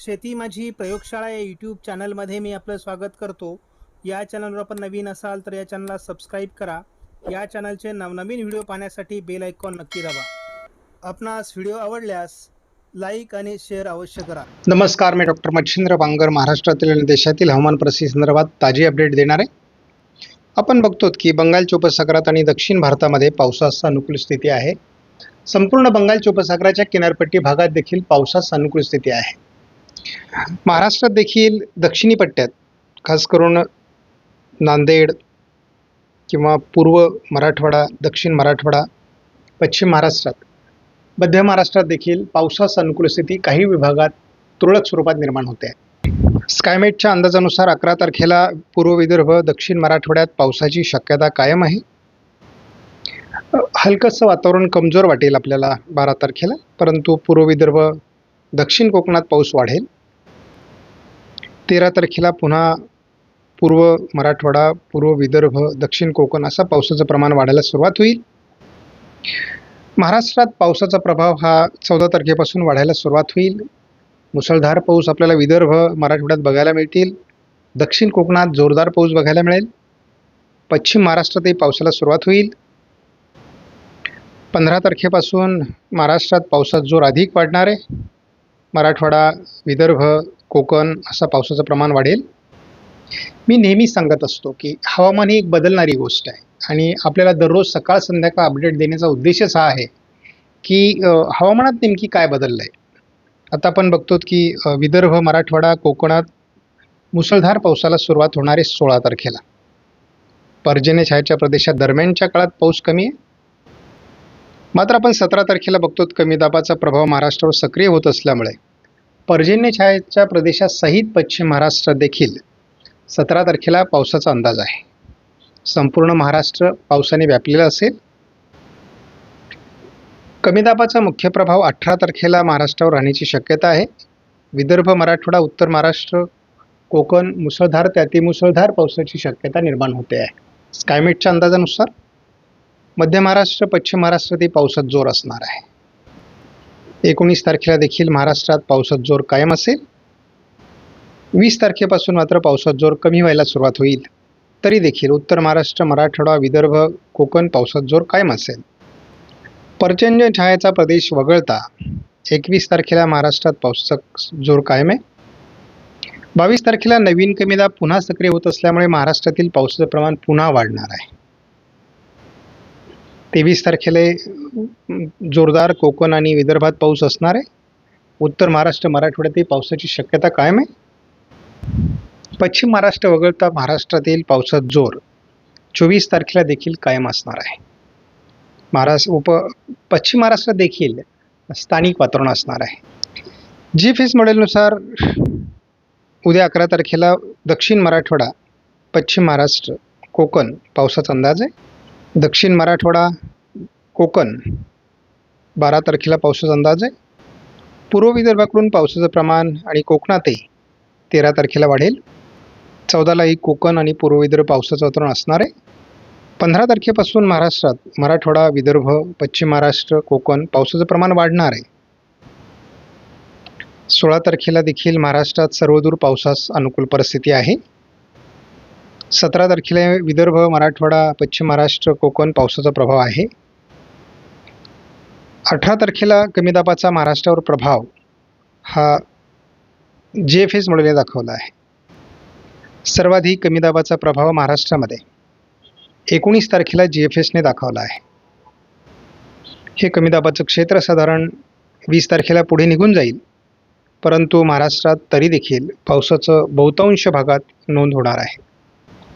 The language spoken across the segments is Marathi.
शेती माझी प्रयोगशाळा या यूट्यूब चॅनलमध्ये मी आपलं स्वागत करतो. या चॅनलवर आपण नवीन असाल तर या चॅनलला सबस्क्राईब करा. या चॅनलचे नवनवीन व्हिडिओ पाहण्यासाठी बेल आयकॉन नक्की दाबा. आपणास व्हिडिओ आवडल्यास लाईक आणि शेअर अवश्य करा. नमस्कार मी डॉक्टर मच्छिंद्र बांगर महाराष्ट्रातील आणि देशातील हवामान परिस्थितीसंदर्भात ताजी अपडेट देणार. आहे आपण बघतो की बंगालच्या उपसागरात आणि दक्षिण भारतामध्ये पावसास अनुकूल स्थिती आहे. संपूर्ण बंगालच्या उपसागराच्या किनारपट्टी भागात देखील पावसास अनुकूल स्थिती आहे. महाराष्ट्रात देखील दक्षिणी पट्ट्यात खास करून नांदेड किंवा पूर्व मराठवाडा दक्षिण मराठवाडा पश्चिम महाराष्ट्रात मध्य महाराष्ट्रात देखील पावसास अनुकूल स्थिती काही विभागात तुरळक स्वरूपात निर्माण होते. आहे स्कायमेटच्या अंदाजानुसार अकरा तारखेला पूर्व विदर्भ दक्षिण मराठवाड्यात पावसाची शक्यता कायम आहे. हलकंसं वातावरण कमजोर वाटेल आपल्याला बारा तारखेला परंतु पूर्व विदर्भ दक्षिण कोकणात पाऊस वाढेल. तेरा तारखेला पुन्हा पूर्व मराठवाडा पूर्व विदर्भ दक्षिण कोकण असा पावसाचं प्रमाण वाढायला सुरुवात होईल. महाराष्ट्रात पावसाचा प्रभाव हा चौदा तारखेपासून वाढायला सुरुवात होईल. मुसळधार पाऊस आपल्याला विदर्भ मराठवाड्यात बघायला मिळतील. दक्षिण कोकणात जोरदार पाऊस बघायला मिळेल. पश्चिम महाराष्ट्रातही पावसाला सुरुवात होईल. पंधरा तारखेपासून महाराष्ट्रात पावसात जोर अधिक वाढणार आहे. मराठवाडा विदर्भ कोकण असा पावसाचं प्रमाण वाढेल. मी नेहमी सांगत असतो की हवामान ही एक बदलणारी गोष्ट आहे. आणि आपल्याला दररोज सकाळ संध्याकाळ अपडेट देण्याचा उद्देशच हा आहे की हवामानात नेमकी काय बदललं आहे आता आपण बघतो की विदर्भ मराठवाडा कोकणात मुसळधार पावसाला सुरुवात होणार आहे सोळा तारखेला. पर्जन्य छायाच्या प्रदेशात दरम्यानच्या काळात पाऊस कमी आहे. मात्र आपण सतरा तारखेला बघतो कमी दाबाचा प्रभाव महाराष्ट्रावर सक्रिय होत असल्यामुळे. पर्जन्य छायाच्या प्रदेशात सहित पश्चिम महाराष्ट्रात देखील सतरा तारखेला पावसाचा अंदाज आहे. संपूर्ण महाराष्ट्र पावसाने व्यापलेला असेल. कमी दाबाचा मुख्य प्रभाव अठरा तारखेला महाराष्ट्रावर राहण्याची शक्यता आहे. विदर्भ मराठवाडा उत्तर महाराष्ट्र कोकण मुसळधार ते मुसळधार पावसाची शक्यता निर्माण होते आहे. स्कायमेटच्या अंदाजानुसार मध्य महाराष्ट्र पश्चिम महाराष्ट्रातही पावसात जोर असणार आहे. एकोणीस तारखेला देखील महाराष्ट्रात पावसात जोर कायम असेल. वीस तारखेपासून मात्र पावसात जोर कमी व्हायला सुरुवात होईल. तरी देखील उत्तर महाराष्ट्र मराठवाडा विदर्भ कोकण पावसात जोर कायम असेल. पर्जन्य छायाचा प्रदेश वगळता एकवीस तारखेला महाराष्ट्रात पावसाचा जोर कायम आहे. बावीस तारखेला नवीन कमीदा पुन्हा सक्रिय होत असल्यामुळे महाराष्ट्रातील पावसाचं प्रमाण पुन्हा वाढणार आहे. तेवीस तारखेला जोरदार कोकण आणि विदर्भात पाऊस असणार आहे. उत्तर महाराष्ट्र मराठवाड्यातही पावसाची शक्यता कायम आहे. पश्चिम महाराष्ट्र वगळता महाराष्ट्रातील पावसात जोर. चोवीस तारखेला देखील कायम असणार आहे. महाराष्ट्र उप पश्चिम महाराष्ट्रात देखील स्थानिक वातावरण असणार आहे. जी फेस मॉडेलनुसार उद्या अकरा तारखेला दक्षिण मराठवाडा पश्चिम महाराष्ट्र कोकण पावसाचा अंदाज आहे. दक्षिण मराठवाडा कोकण. बारा तारखेला पावसाचा अंदाज आहे. पूर्व विदर्भाकडून पावसाचं प्रमाण आणि कोकणातही तेरा तारखेला वाढेल. चौदालाही कोकण आणि पूर्व विदर्भ पावसाचं वातावरण असणार आहे. पंधरा तारखेपासून महाराष्ट्रात मराठवाडा विदर्भ पश्चिम महाराष्ट्र कोकण पावसाचं प्रमाण वाढणार आहे. सोळा तारखेला देखील महाराष्ट्रात सर्वदूर पावसास अनुकूल परिस्थिती आहे. सतरा तारखेला विदर्भ मराठवाडा पश्चिम महाराष्ट्र कोकण पावसाचा प्रभाव आहे. अठरा तारखेला कमी दाबाचा महाराष्ट्रावर प्रभाव हा जे एफ एस मॉडेलने दाखवला आहे. सर्वाधिक कमी दाबाचा प्रभाव महाराष्ट्रामध्ये एकोणीस तारखेला जी एफ एसने दाखवला आहे. हे कमी दाबाचं क्षेत्र साधारण वीस तारखेला पुढे निघून जाईल. परंतु महाराष्ट्रात तरी देखील पावसाचं बहुतांश भागात नोंद होणार आहे.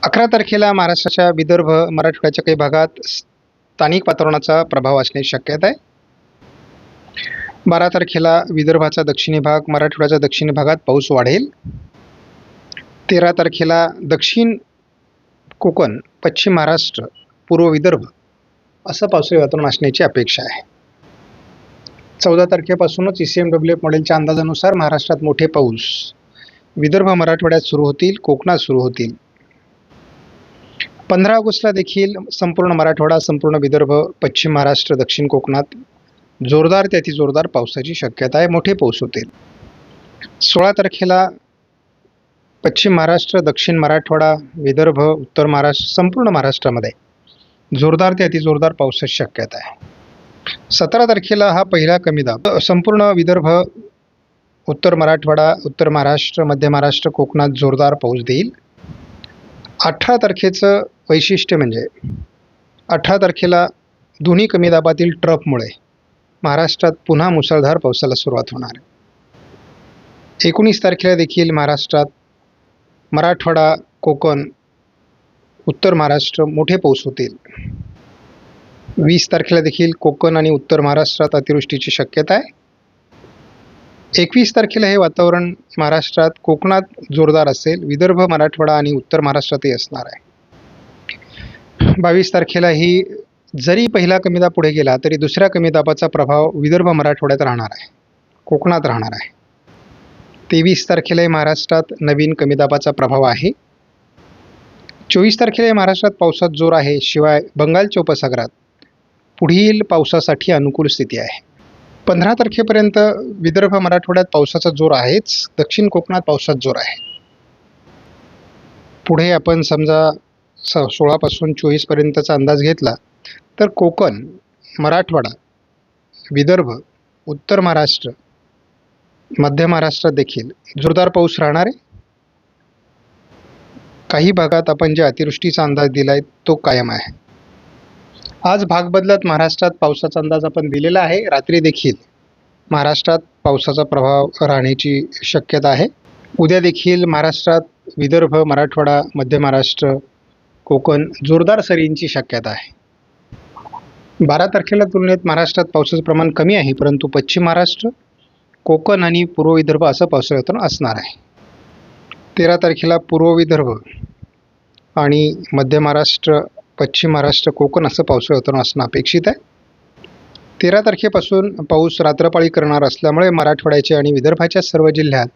अकरा तारखेला महाराष्ट्राच्या विदर्भ मराठवाड्याच्या काही भागात स्थानिक वातावरणाचा प्रभाव असण्याची शक्यता आहे. बारा तारखेला विदर्भाचा दक्षिणी भाग मराठवाड्याच्या दक्षिणी भागात पाऊस वाढेल. तेरा तारखेला दक्षिण कोकण पश्चिम महाराष्ट्र पूर्व विदर्भ असं पावसाळी वातावरण असण्याची अपेक्षा आहे. चौदा तारखेपासूनच E C M W F मॉडेलच्या अंदाजानुसार महाराष्ट्रात मोठे पाऊस विदर्भ मराठवाड्यात सुरू होतील कोकणात सुरू होतील. पंधरा ऑगस्टला देखील संपूर्ण मराठवाडा संपूर्ण विदर्भ पश्चिम महाराष्ट्र दक्षिण कोकणात जोरदार त्याची अति जोरदार पावसाची शक्यता आहे. मोठे पाऊस होतील. सोळा तारखेला पश्चिम महाराष्ट्र दक्षिण मराठवाडा विदर्भ उत्तर महाराष्ट्र संपूर्ण महाराष्ट्रामध्ये जोरदार ते अतिजोरदार पावसाची शक्यता आहे. सतरा तारखेला हा पहिला कमी दाब. संपूर्ण विदर्भ उत्तर मराठवाडा उत्तर महाराष्ट्र मध्य महाराष्ट्र कोकणात जोरदार पाऊस देईल. अठरा तारखेचं वैशिष्ट्य म्हणजे अठरा तारखेला दोन्ही कमी दाबातील ट्रफमुळे महाराष्ट्रात पुन्हा मुसळधार पावसाला सुरुवात होणार. आहे एकोणीस तारखेला देखील महाराष्ट्रात मराठवाडा कोकण उत्तर महाराष्ट्र मोठे पाऊस होतील. वीस तारखेला देखील कोकण आणि उत्तर महाराष्ट्रात अतिवृष्टीची शक्यता आहे. एकवीस तारखेला हे वातावरण महाराष्ट्रात कोकणात जोरदार असेल विदर्भ मराठवाडा आणि उत्तर महाराष्ट्रातही असणार आहे. बावीस तारखेला ही जरी पहिला कमीदाब पुढे गेला तरी दुसऱ्या कमीदाबाचा प्रभाव विदर्भ मराठवाड्यात राहणार आहे. कोकणात राहणार आहे. तेवीस तारखेलाही महाराष्ट्रात नवीन कमीदाबाचा प्रभाव आहे. चोवीस तारखेला महाराष्ट्रात पावसात जोर आहे शिवाय बंगालच्या उपसागरात पुढील पावसासाठी अनुकूल स्थिती आहे. पंधरा तारखेपर्यंत विदर्भ मराठवाड्यात पावसाचा जोर आहेच. दक्षिण कोकणात पावसात जोर आहे. पुढे आपण समजा स सोळापासून चोवीसपर्यंतचा अंदाज घेतला तर कोकण मराठवाडा विदर्भ उत्तर महाराष्ट्र मध्य महाराष्ट्रात देखील जोरदार पाऊस राहणार आहे. काही भागात आपण जे अतिवृष्टीचा अंदाज दिला आहे तो कायम आहे. आज भाग बदलत महाराष्ट्रात पावसाचा अंदाज आपण दिलेला आहे. रात्री देखील महाराष्ट्रात पावसाचा प्रभाव राहण्याची शक्यता आहे. उद्या देखील महाराष्ट्रात विदर्भ मराठवाडा मध्य महाराष्ट्र कोकण जोरदार सरींची शक्यता आहे. बारा तारखेला तुलनेत महाराष्ट्रात पावसाचं प्रमाण कमी आहे परंतु पश्चिम महाराष्ट्र कोकण आणि पूर्व विदर्भ असं पावसाळ्यातून असणार आहे. तेरा तारखेला पूर्व विदर्भ आणि मध्य महाराष्ट्र पश्चिम महाराष्ट्र कोकण असं पावसाळी वातावरण असणं अपेक्षित आहे. तेरा तारखेपासून पाऊस रात्रपाळी करणार असल्यामुळे मराठवाड्याच्या आणि विदर्भाच्या सर्व जिल्ह्यात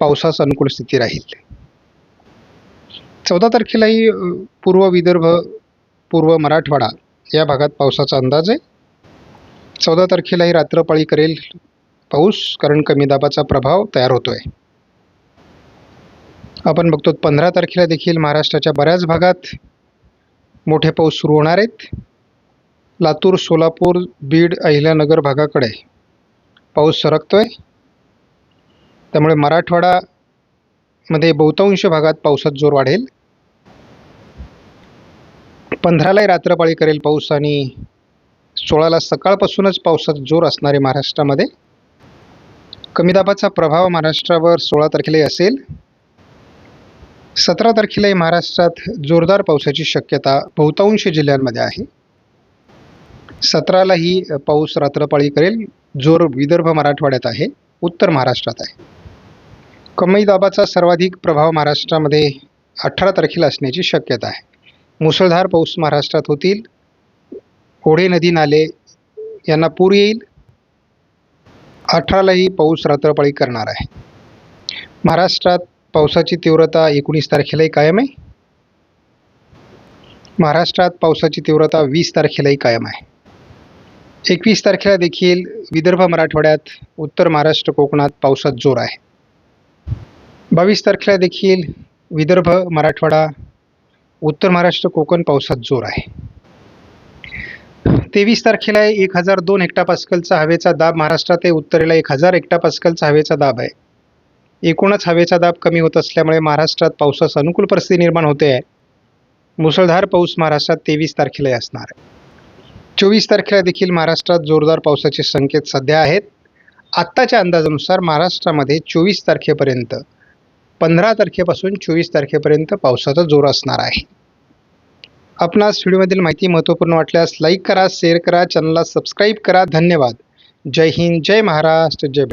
पावसास अनुकूल स्थिती राहील. चौदा तारखेलाही पूर्व विदर्भ पूर्व मराठवाडा या भागात पावसाचा अंदाज आहे. चौदा तारखेलाही रात्रपाळी करेल पाऊस कारण कमी दाबाचा प्रभाव तयार होतो आहे आपण बघतो पंधरा तारखेला देखील महाराष्ट्राच्या बऱ्याच भागात मोठे पाऊस सुरू होणार आहेत. लातूर सोलापूर बीड अहिल्यानगर भागाकडे पाऊस सरकतो आहे त्यामुळे मराठवाडामध्ये बहुतांश भागात पावसात जोर वाढेल. पंधरालाही रात्रपाळी करेल पाऊस आणि सोळाला सकाळपासूनच पावसात जोर असणारे महाराष्ट्रामध्ये. कमी दाबाचा प्रभाव महाराष्ट्रावर सोळा तारखेलाही असेल. सतरा तारखेलाही महाराष्ट्रात जोरदार पावसाची शक्यता बहुतांश जिल्ह्यांमध्ये आहे. सतरालाही पाऊस रात्रपाळी करेल. जोर विदर्भ मराठवाड्यात आहे. उत्तर महाराष्ट्रात आहे. कमी दाबाचा सर्वाधिक प्रभाव महाराष्ट्रामध्ये अठरा तारखेला असण्याची शक्यता आहे. मुसळधार पाऊस महाराष्ट्रात होतील. ओढे नदी नाले यांना पूर येईल. अठरालाही पाऊस रात्रपाळी करणार आहे. महाराष्ट्रात पावसाची तीव्रता एकोणीस तारखेलाही कायम आहे. महाराष्ट्रात पावसाची तीव्रता वीस तारखेलाही कायम आहे. एकवीस तारखेला देखील विदर्भ मराठवाड्यात उत्तर महाराष्ट्र कोकणात पावसात जोर आहे. बावीस तारखेला देखील विदर्भ मराठवाडा उत्तर महाराष्ट्र कोकण पावसात जोर आहे. तेवीस तारखेला एक हजार दोन हेक्टापास्कलचा हवेचा दाब महाराष्ट्रात आहे उत्तरेला एक हजार हेक्टापास्कलचा हवेचा दाब आहे. एकूणच हवेचा दाब कमी होत असल्यामुळे महाराष्ट्रात पावसास अनुकूल परिस्थिती निर्माण होते. आहे मुसळधार पाऊस महाराष्ट्रात तेवीस तारखेलाही असणार. आहे चोवीस तारखेला देखील महाराष्ट्रात जोरदार पावसाचे संकेत सध्या आहेत. आत्ताच्या अंदाजानुसार महाराष्ट्रामध्ये चोवीस तारखेपर्यंत पंधरा तारखेपासून चोवीस तारखेपर्यंत पावसाचा जोर असणार आहे. आपणास व्हिडिओमधील माहिती महत्त्वपूर्ण वाटल्यास लाईक करा शेअर करा चॅनलला सबस्क्राईब करा. धन्यवाद. जय हिंद जय महाराष्ट्र जय